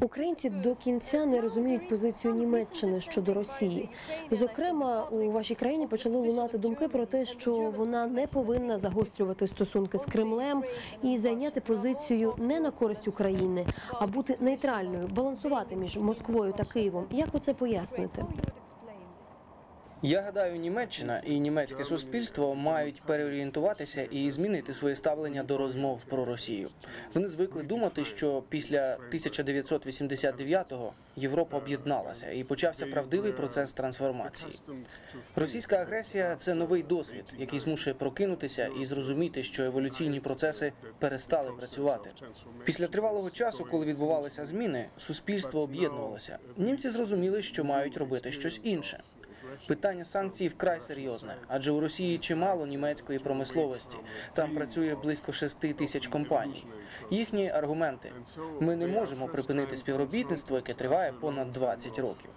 Українці до кінця не розуміють позицію Німеччини щодо Росії. Зокрема, у вашій країні почали лунати думки про те, що вона не повинна загострювати стосунки з Кремлем і зайняти позицію не на користь України, а бути нейтральною, балансувати між Москвою та Києвом. Як ви це поясните? Я гадаю, Німеччина і німецьке суспільство мають переорієнтуватися і змінити своє ставлення до розмов про Росію. Вони звикли думати, що після 1989-го Європа об'єдналася і почався правдивий процес трансформації. Російська агресія це новий досвід, який змушує прокинутися і зрозуміти, що еволюційні процеси перестали працювати. Після тривалого часу, коли відбувалися зміни, суспільство об'єднувалося. Німці зрозуміли, що мають робити щось інше. Питання санкцій вкрай серйозне, адже у Росії чимало німецької промисловості. Там працює близько 6 тисяч компаній. Їхні аргументи: ми не можемо припинити співробітництво, яке триває понад 20 років.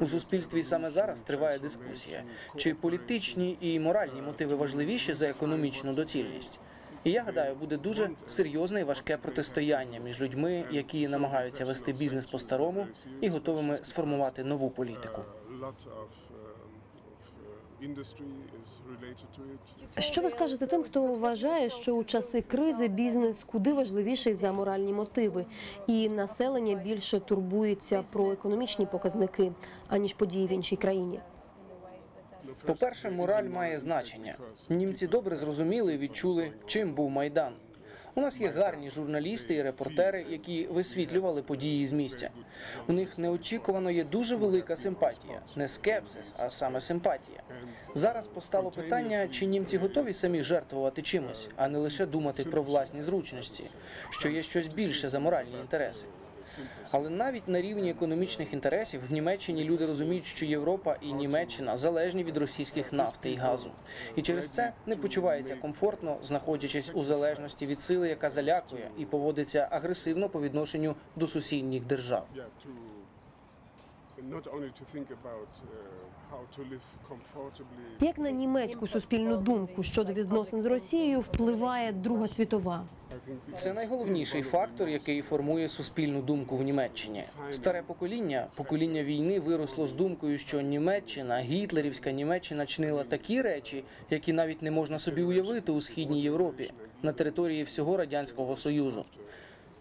У суспільстві саме зараз триває дискусія, чи політичні і моральні мотиви важливіші за економічну доцільність. І я гадаю, буде дуже серйозне і важке протистояння між людьми, які намагаються вести бізнес по-старому і готовими сформувати нову політику. Що ви скажете тим, хто вважає, що у часи кризи бізнес куди важливіший за моральні мотиви, і населення більше турбується про економічні показники аніж події в іншій країні? По-перше, мораль має значення. Німці добре зрозуміли і відчули, чим був майдан. У нас є гарні журналісти і репортери, які висвітлювали події з місця. У них неочікувано є дуже велика симпатія, не скепсис, а саме симпатія. Зараз постало питання, чи німці готові самі жертвувати чимось, а не лише думати про власні зручності, що є щось більше за моральні інтереси. Але навіть на рівні економічних інтересів в Німеччині люди розуміють, що Європа і Німеччина залежні від російських нафти і газу, і через це не почуваються комфортно, знаходячись у залежності від сили, яка залякує і поводиться агресивно по відношенню до сусідніх держав. Uh. Як на німецьку суспільну думку щодо відносин з Росією впливає Друга світова? Це найголовніший фактор, який формує суспільну думку в Німеччині. Старе покоління, покоління війни, виросло з думкою, що Німеччина, гітлерівська Німеччина чинила такі речі, які навіть не можна собі уявити у східній Європі на території всього радянського союзу.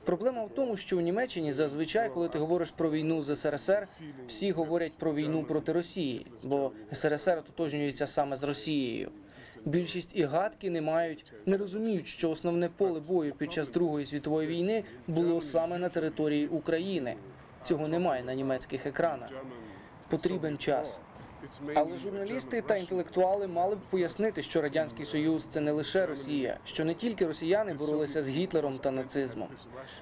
Проблема в тому, що у Німеччині зазвичай, коли ти говориш про війну з СРСР, всі говорять про війну проти Росії, бо СРСР ототожнюється саме з Росією. Більшість і гадки не мають, не розуміють, що основне поле бою під час Другої світової війни було саме на території України. Цього немає на німецьких екранах. Потрібен час. Але журналісти та інтелектуали мали б пояснити, що радянський союз це не лише Росія, що не тільки росіяни боролися з Гітлером та нацизмом.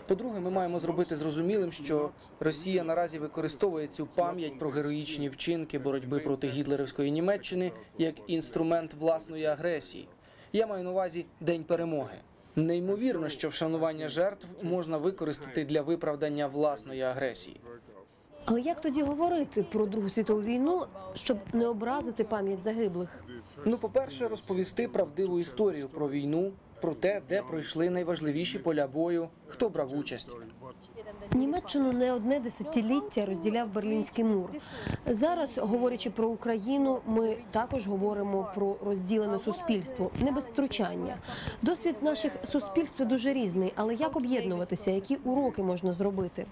По-друге, ми маємо зробити зрозумілим, що Росія наразі використовує цю пам'ять про героїчні вчинки боротьби проти гітлерівської Німеччини як інструмент власної агресії. Я маю на увазі День перемоги. Неймовірно, що вшанування жертв можна використати для виправдання власної агресії. Але як тоді говорити про Другу світову війну, щоб не образити пам'ять загиблих? Ну, по-перше, розповісти правдиву історію про війну, про те, де пройшли найважливіші поля бою, хто брав участь. Німеччину не одне десятиліття розділяв Берлінський мур. Зараз, говорячи про Україну, ми також говоримо про розділене суспільство, не без втручання. Досвід наших суспільств дуже різний, але як об'єднуватися, які уроки можна зробити?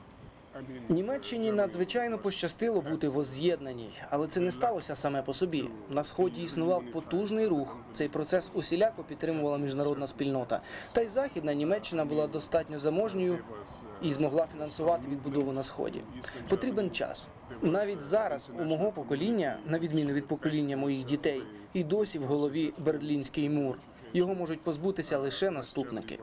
Німеччині надзвичайно пощастило бути возз'єднаній, але це не сталося саме по собі. На сході існував потужний рух. Цей процес усіляко підтримувала міжнародна спільнота. Та й західна Німеччина була достатньо заможньою і змогла фінансувати відбудову на сході. Потрібен час. Навіть зараз у мого покоління, на відміну від покоління моїх дітей, і досі в голові берлінський мур. Його можуть позбутися лише наступники.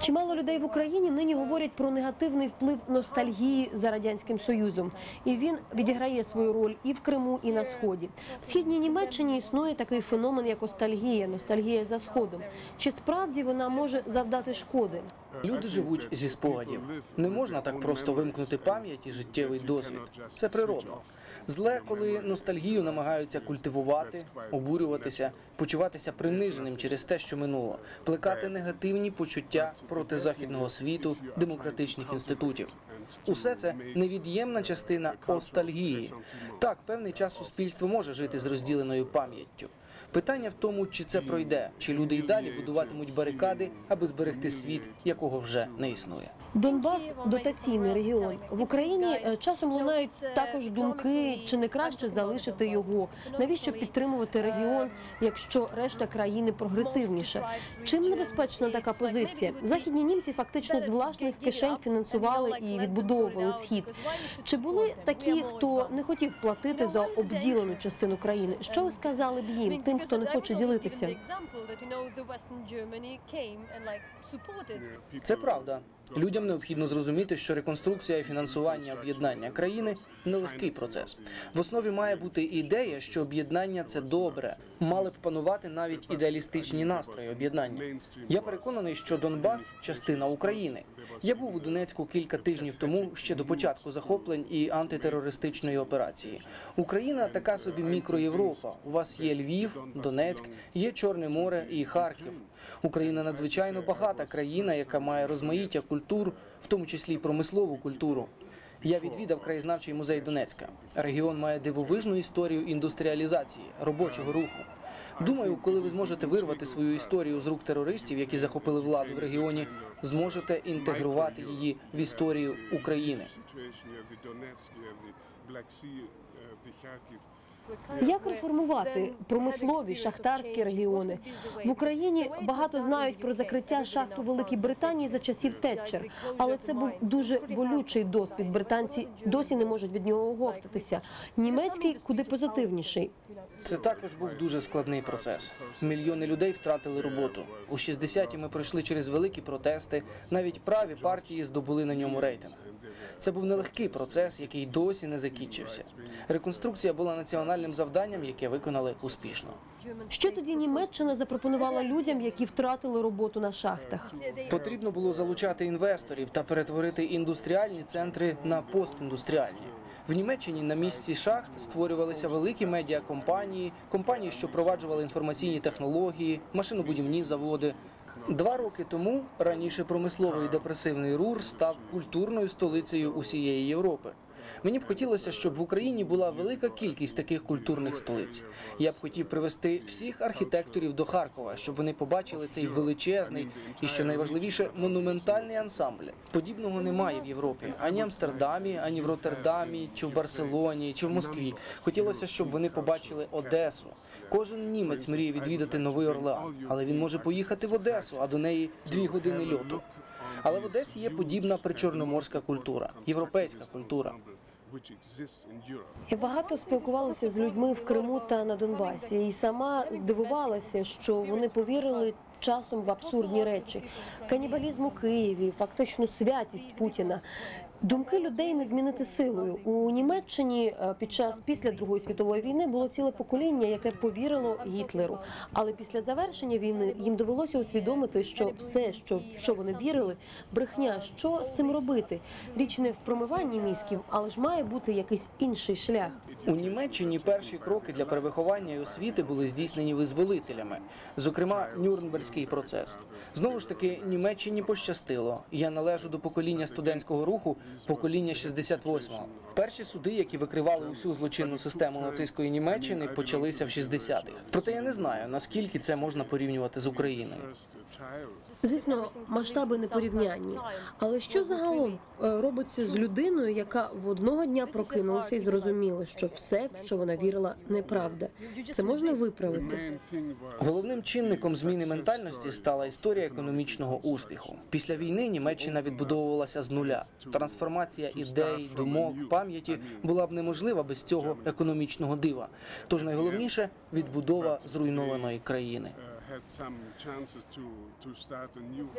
Чимало людей в Україні нині говорять про негативний вплив ностальгії за радянським союзом, і він відіграє свою роль і в Криму, і на сході. В східній Німеччині існує такий феномен, як ностальгія, ностальгія за сходом. Чи справді вона може завдати шкоди? Люди живуть зі спогадів. Не можна так просто вимкнути пам'ять і життєвий досвід. Це природно. Зле, коли ностальгію намагаються культивувати, обурюватися, почуватися приниженим через те, що минуло, плекати негативні почуття проти західного світу, демократичних інститутів. Усе це невід'ємна частина остальгії. Так, певний час суспільство може жити з розділеною пам'яттю. Питання в тому, чи це пройде, чи люди й далі будуватимуть барикади, аби зберегти світ, якого вже не існує. Донбас дотаційний регіон в Україні. е, Часом лунають також думки, чи не краще залишити його. Навіщо підтримувати регіон, якщо решта країни прогресивніша? Чим небезпечна така позиція? Західні німці фактично з власних кишень фінансували і відбудовували схід. Чи були такі, хто не хотів платити за обділену частину країни? Що ви сказали б їм, тим, хто не хоче ділитися? Це правда. Людям необхідно зрозуміти, що реконструкція і фінансування об'єднання країни нелегкий процес. В основі має бути ідея, що об'єднання це добре. Мали б панувати навіть ідеалістичні настрої об'єднання. Я переконаний, що Донбас частина України. Я був у Донецьку кілька тижнів тому, ще до початку захоплень і антитерористичної операції. Україна така собі мікроєвропа. У вас є Львів, Донецьк, є Чорне море і Харків. Україна надзвичайно багата країна, яка має розмаїття культур, в тому числі й промислову культуру. Я відвідав краєзнавчий музей Донецька. Регіон має дивовижну історію індустріалізації, робочого руху. Думаю, коли ви зможете вирвати свою історію з рук терористів, які захопили владу в регіоні, зможете інтегрувати її в історію України. Як реформувати промислові шахтарські регіони в Україні? Багато знають про закриття шахт у Великій Британії за часів Тетчер, але це був дуже болючий досвід. Британці досі не можуть від нього оговтатися. Німецький куди позитивніший. Це також був дуже складний процес. Мільйони людей втратили роботу. У 60-ті ми пройшли через великі протести. Навіть праві партії здобули на ньому рейтинг. Це був нелегкий процес, який досі не закінчився. Реконструкція була національним завданням, яке виконали успішно. Що тоді Німеччина запропонувала людям, які втратили роботу на шахтах? Потрібно було залучати інвесторів та перетворити індустріальні центри на постіндустріальні. В Німеччині на місці шахт створювалися великі медіакомпанії, компанії, що впроваджували інформаційні технології, машинобудівні заводи. Два роки тому раніше промисловий депресивний рур став культурною столицею усієї Європи. Мені б хотілося, щоб в Україні була велика кількість таких культурних столиць. Я б хотів привести всіх архітекторів до Харкова, щоб вони побачили цей величезний і, що найважливіше, монументальний ансамбль. Подібного немає в Європі ані в Амстердамі, ані в Роттердамі, чи в Барселоні, чи в Москві. Хотілося, щоб вони побачили Одесу. Кожен німець мріє відвідати Новий Орлеан, але він може поїхати в Одесу, а до неї дві години льоту. Але в Одесі є подібна причорноморська культура, європейська культура. Я багато спілкувалася з людьми в Криму та на Донбасі, і сама здивувалася, що вони повірили часом в абсурдні речі: канібалізм у Києві, фактичну святість Путіна. Думки людей не змінити силою у Німеччині е, під час після Другої світової війни було ціле покоління, яке повірило Гітлеру. Але після завершення війни їм довелося усвідомити, що все, що, що вони вірили, брехня. Що з цим робити? Річ не в промиванні мізків, але ж має бути якийсь інший шлях. У Німеччині перші кроки для перевиховання і освіти були здійснені визволителями, зокрема Нюрнберзький процес. Знову ж таки, Німеччині пощастило. Я належу до покоління студентського руху, покоління 68-го. Перші суди, які викривали усю злочинну систему нацистської Німеччини, почалися в 60-х. Проте я не знаю наскільки це можна порівнювати з Україною. Звісно, масштаби не порівнянні. Але що загалом е, робиться з людиною, яка в одного дня прокинулася і зрозуміла, що все, в що вона вірила, неправда. Це можна виправити. Головним чинником зміни ментальності стала історія економічного успіху. Після війни Німеччина відбудовувалася з нуля. Трансформація ідей, думок, пам'яті була б неможлива без цього економічного дива. Тож найголовніше відбудова зруйнованої країни. uh.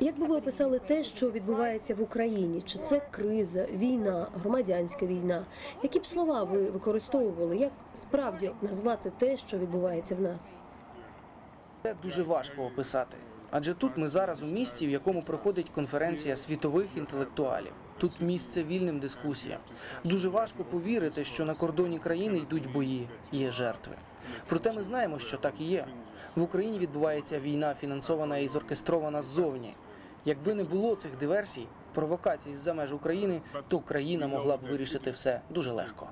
Як би ви описали те, що відбувається в Україні? Чи це криза, війна, громадянська війна? Які б слова ви використовували? Як справді назвати те, що відбувається в нас? Це дуже важко описати. Адже тут ми зараз у місці, в якому проходить конференція світових інтелектуалів. Тут місце вільним дискусіям. Дуже важко повірити, що на кордоні країни йдуть бої, є жертви. Проте ми знаємо, що так і є. В Україні відбувається війна, фінансована і зоркестрована ззовні. Якби не було цих диверсій, провокацій з-за меж України, то країна могла б вирішити все дуже легко.